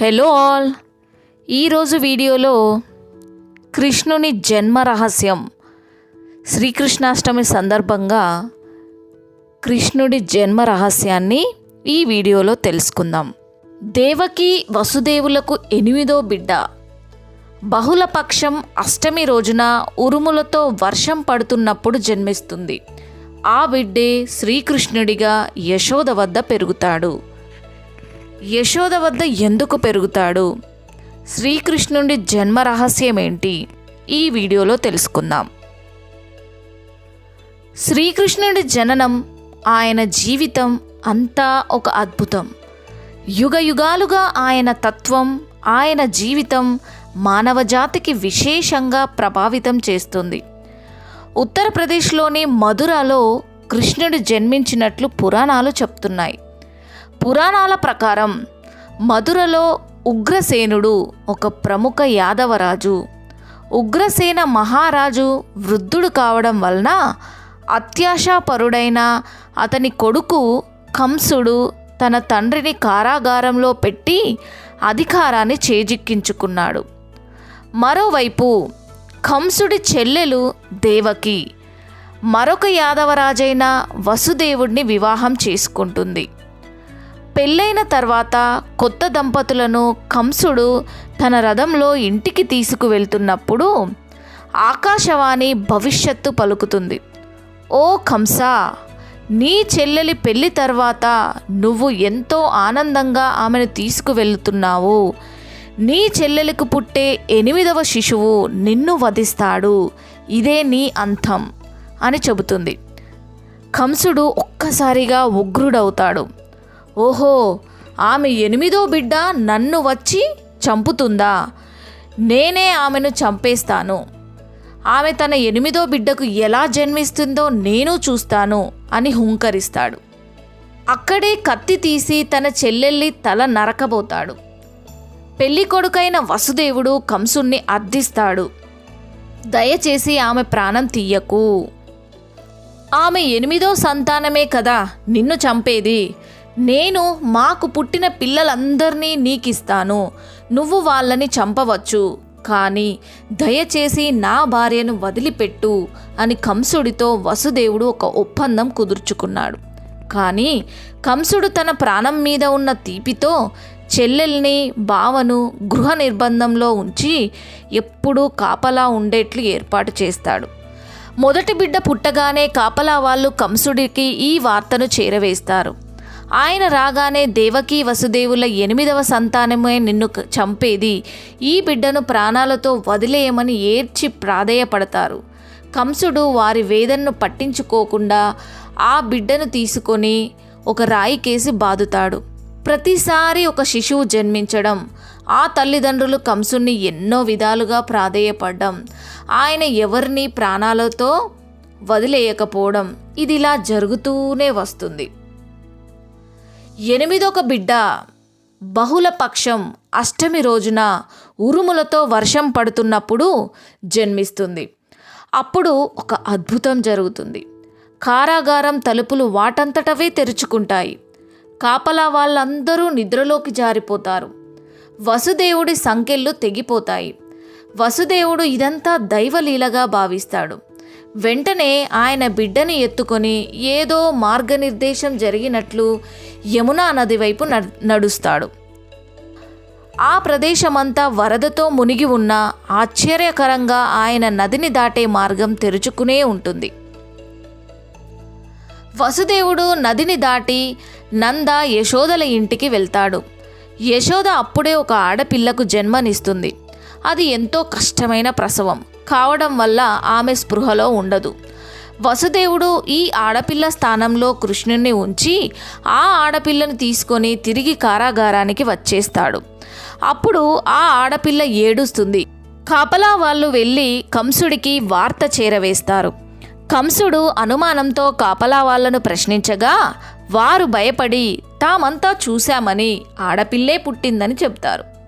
Hello all ఈరోజు వీడియోలో కృష్ణుని జన్మ రహస్యం. శ్రీకృష్ణాష్టమి సందర్భంగా కృష్ణుడి జన్మ రహస్యాన్ని ఈ వీడియోలో తెలుసుకుందాం. దేవకి వసుదేవులకు ఎనిమిదో బిడ్డ. బహుళపక్షం అష్టమి రోజున ఉరుములతో వర్షం పడుతున్నప్పుడు జన్మిస్తుంది. ఆ బిడ్డే శ్రీకృష్ణుడిగా యశోద వద్ద పెరుగుతాడు. యశోద వద్ద ఎందుకు పెరుగుతాడు? శ్రీకృష్ణుడి జన్మ రహస్యం ఏంటి ఈ వీడియోలో తెలుసుకుందాం. శ్రీకృష్ణుడి జననం ఆయన జీవితం అంతా ఒక అద్భుతం. యుగ యుగాలుగా ఆయన తత్వం ఆయన జీవితం మానవజాతికి విశేషంగా ప్రభావితం చేస్తుంది. ఉత్తరప్రదేశ్లోని మధురలో కృష్ణుడు జన్మించినట్లు పురాణాలు చెప్తున్నాయి. పురాణాల ప్రకారం మధురలో ఉగ్రసేనుడు ఒక ప్రముఖ యాదవరాజు. ఉగ్రసేన మహారాజు వృద్ధుడు కావడం వలన అత్యాశాపరుడైన అతని కొడుకు కంసుడు తన తండ్రిని కారాగారంలో పెట్టి అధికారాన్ని చేజిక్కించుకున్నాడు. మరోవైపు కంసుడి చెల్లెలు దేవకి మరొక యాదవరాజైన వసుదేవుడిని వివాహం చేసుకుంటుంది. పెళ్ళైన తర్వాత కొత్త దంపతులను కంసుడు తన రథంలో ఇంటికి తీసుకువెళ్తున్నప్పుడు ఆకాశవాణి భవిష్యత్తు పలుకుతుంది. ఓ కంస నీ చెల్లెలి పెళ్ళి తర్వాత నువ్వు ఎంతో ఆనందంగా ఆమెను తీసుకువెళ్తున్నావు. నీ చెల్లెలకు పుట్టే ఎనిమిదవ శిశువు నిన్ను వధిస్తాడు. ఇదే నీ అంతం అని చెబుతుంది. కంసుడు ఒక్కసారిగా ఉగ్రుడవుతాడు. ఓహో ఆమె ఎనిమిదో బిడ్డ నన్ను వచ్చి చంపుతుందా? నేనే ఆమెను చంపేస్తాను. ఆమె తన ఎనిమిదో బిడ్డకు ఎలా జన్మిస్తుందో నేను చూస్తాను అని హుంకరిస్తాడు. అక్కడే కత్తి తీసి తన చెల్లెల్లి తల నరకబోతాడు. పెళ్ళి కొడుకైన వసుదేవుడు కంసుణ్ణి అర్థిస్తాడు దయచేసి ఆమె ప్రాణం తీయకు. ఆమె ఎనిమిదో సంతానమే కదా నిన్ను చంపేది. నేను మాకు పుట్టిన పిల్లలందరినీ నీకిస్తాను. నువ్వు వాళ్ళని చంపవచ్చు. కానీ దయచేసి నా భార్యను వదిలిపెట్టు అని కంసుడితో వసుదేవుడు ఒక ఒప్పందం కుదుర్చుకున్నాడు. కానీ కంసుడు తన ప్రాణం మీద ఉన్న తీపితో చెల్లెల్ని బావను గృహ నిర్బంధంలో ఉంచి ఎప్పుడూ కాపలా ఉండేట్లు ఏర్పాటు చేస్తాడు. మొదటి బిడ్డ పుట్టగానే కాపలా వాళ్ళు కంసుడికి ఈ వార్తను చేరవేస్తారు. ఆయన రాగానే దేవకీ వసుదేవుల ఎనిమిదవ సంతానమే నిన్ను చంపేది. ఈ బిడ్డను ప్రాణాలతో వదిలేయమని ఏడ్చి ప్రాధేయపడతారు. కంసుడు వారి వేదనను పట్టించుకోకుండా ఆ బిడ్డను తీసుకొని ఒక రాయి కేసి బాదుతాడు. ప్రతిసారి ఒక శిశువు జన్మించడం ఆ తల్లిదండ్రులు కంసుణ్ణి ఎన్నో విధాలుగా ప్రాధేయపడ్డం ఆయన ఎవరిని ప్రాణాలతో వదిలేయకపోవడం ఇది ఇలా జరుగుతూనే వస్తుంది. ఎనిమిదొక బిడ్డ. బహుళ పక్షం అష్టమి రోజున ఉరుములతో వర్షం పడుతున్నప్పుడు జన్మిస్తుంది. అప్పుడు ఒక అద్భుతం జరుగుతుంది. కారాగారం తలుపులు వాటంతటవే తెరుచుకుంటాయి. కాపలా వాళ్ళందరూ నిద్రలోకి జారిపోతారు. వసుదేవుడి సంకెళ్ళు తెగిపోతాయి. వసుదేవుడు ఇదంతా దైవలీలగా భావిస్తాడు. వెంటనే ఆయన బిడ్డని ఎత్తుకొని ఏదో మార్గనిర్దేశం జరిగినట్లు యమునా నది వైపు నడుస్తాడు. ఆ ప్రదేశమంతా వరదతో మునిగి ఉన్న ఆశ్చర్యకరంగా ఆయన నదిని దాటే మార్గం తెరుచుకునే ఉంటుంది. వసుదేవుడు నదిని దాటి నంద యశోదల ఇంటికి వెళ్తాడు. యశోద అప్పుడే ఒక ఆడపిల్లకు జన్మనిస్తుంది. అది ఎంతో కష్టమైన ప్రసవం. కావడం వల్ల ఆమె స్పృహలో ఉండదు. వసుదేవుడు ఈ ఆడపిల్ల స్థానంలో కృష్ణుణ్ణి ఉంచి ఆ ఆడపిల్లను తీసుకొని తిరిగి కారాగారానికి వచ్చేస్తాడు. అప్పుడు ఆ ఆడపిల్ల ఏడుస్తుంది. కాపలా వాళ్ళు వెళ్ళి కంసుడికి వార్త చేరవేస్తారు. కంసుడు అనుమానంతో కాపలా వాళ్ళను ప్రశ్నించగా వారు భయపడి తామంతా చూశామని ఆడపిల్లే పుట్టిందని చెప్తారు.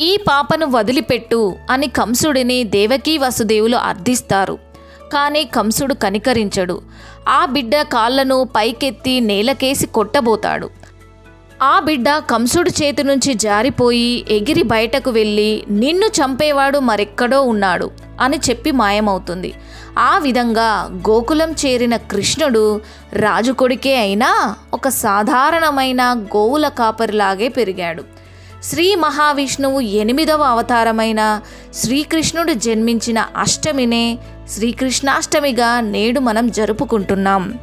ఈ పాపను వదిలిపెట్టు అని కంసుడిని దేవకీ వసుదేవులు అర్థిస్తారు. కానీ కంసుడు కనికరించడు. ఆ బిడ్డ కాళ్ళను పైకెత్తి నేలకేసి కొట్టబోతాడు. ఆ బిడ్డ కంసుడి చేతి నుంచి జారిపోయి ఎగిరి బయటకు వెళ్ళి నిన్ను చంపేవాడు మరెక్కడో ఉన్నాడు అని చెప్పి మాయమవుతుంది. ఆ విధంగా గోకులం చేరిన కృష్ణుడు రాజు కొడుకే అయినా ఒక సాధారణమైన గోవుల కాపరిలాగే పెరిగాడు. శ్రీ మహావిష్ణువు ఎనిమిదవ అవతారమైన శ్రీకృష్ణుడు జన్మించిన అష్టమినే శ్రీకృష్ణాష్టమిగా నేడు మనం జరుపుకుంటున్నాం.